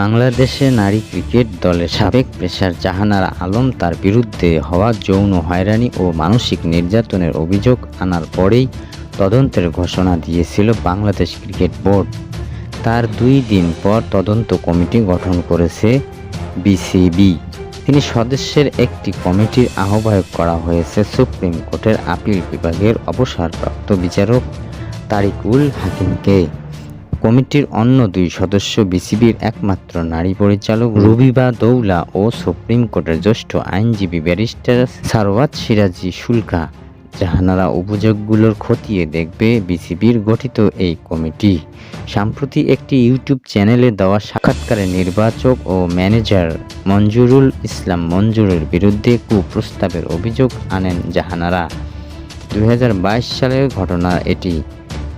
বাংলাদেশে নারী ক্রিকেট দলের সাবেক পেশার জাহানারা আলম তার বিরুদ্ধে হওয়া যৌন হয়রানি ও মানসিক নির্যাতনের অভিযোগ আনার পরেই তদন্তের ঘোষণা দিয়েছিল বাংলাদেশ ক্রিকেট বোর্ড। তার দুই দিন পর তদন্ত কমিটি গঠন করেছে বিসিবি। তিনি সদস্যের একটি কমিটির আহ্বায়ক করা হয়েছে সুপ্রিম কোর্টের আপিল বিভাগের অবসরপ্রাপ্ত বিচারক তারিকুল হাকিমকে। কমিটির অন্য দুই সদস্য বিসিবির একমাত্র নারী পরিচালক রুবিবা দৌলা ও সুপ্রিম কোর্টের জ্যেষ্ঠ আইনজীবী ব্যারিস্টার সারওয়াত সিরাজি শুল্কা জাহানারা অভিযোগগুলোর খতিয়ে দেখবে বিসিবির গঠিত এই কমিটি। সম্প্রতি একটি ইউটিউব চ্যানেলে দেওয়া সাক্ষাৎকারে নির্বাচক ও ম্যানেজার মঞ্জুরুল ইসলাম মঞ্জুরের বিরুদ্ধে কুপ্রস্তাবের অভিযোগ আনেন জাহানারা দুই হাজার বাইশ সালের ঘটনা এটি।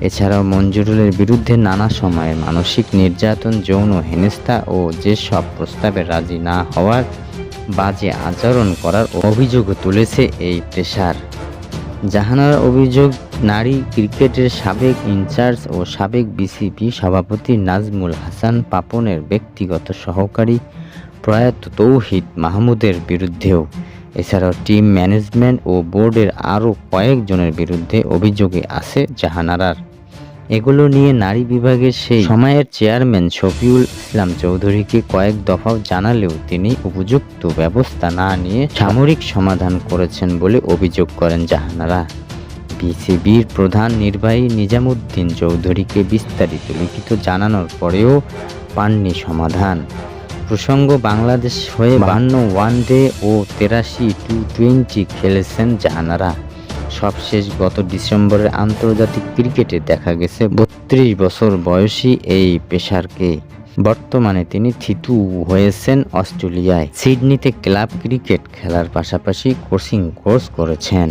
এছাড়াও মঞ্জুরুলের বিরুদ্ধে নানা সময়ে মানসিক নির্যাতন, যৌন হেনস্থা ও যেসব প্রস্তাবে রাজি না হওয়ার বাজে আচরণ করার অভিযোগও তুলেছে এই পেশার। জাহানার অভিযোগ, নারী ক্রিকেটের সাবেক ইনচার্জ ও সাবেক বিসিপি সভাপতি নাজমুল হাসান পাপনের ব্যক্তিগত সহকারী প্রয়াত তৌহিদ মাহমুদের বিরুদ্ধেও। এছাড়াও টিম ম্যানেজমেন্ট ও বোর্ডের আরও কয়েকজনের বিরুদ্ধে অভিযোগে আছে জাহানারার এগুলো নিয়ে নারী বিভাগের সেই সময়ের চেয়ারম্যান শফিউল ইসলাম চৌধুরীকে কয়েক দফাও জানালেও তিনি উপযুক্ত ব্যবস্থা না নিয়ে সামরিক সমাধান করেছেন বলে অভিযোগ করেন জাহানারা। বিসিবির প্রধান নির্বাহী নিজামুদ্দিন চৌধুরীকে বিস্তারিত লিখিত জানানোর পরেও পাননি সমাধান। প্রসঙ্গ, বাংলাদেশ হয়ে বান্ন ওয়ান ডে ও তেরাশি টু টোয়েন্টি খেলেছেন জাহানারা। সবশেষ গত ডিসেম্বরের আন্তর্জাতিক ক্রিকেটে দেখা গেছে বত্রিশ বছর বয়সী এই পেশারকে বর্তমানে তিনি থিতু হয়েছেন অস্ট্রেলিয়ায়। সিডনিতে ক্লাব ক্রিকেট খেলার পাশাপাশি কোচিং কোর্স করেছেন।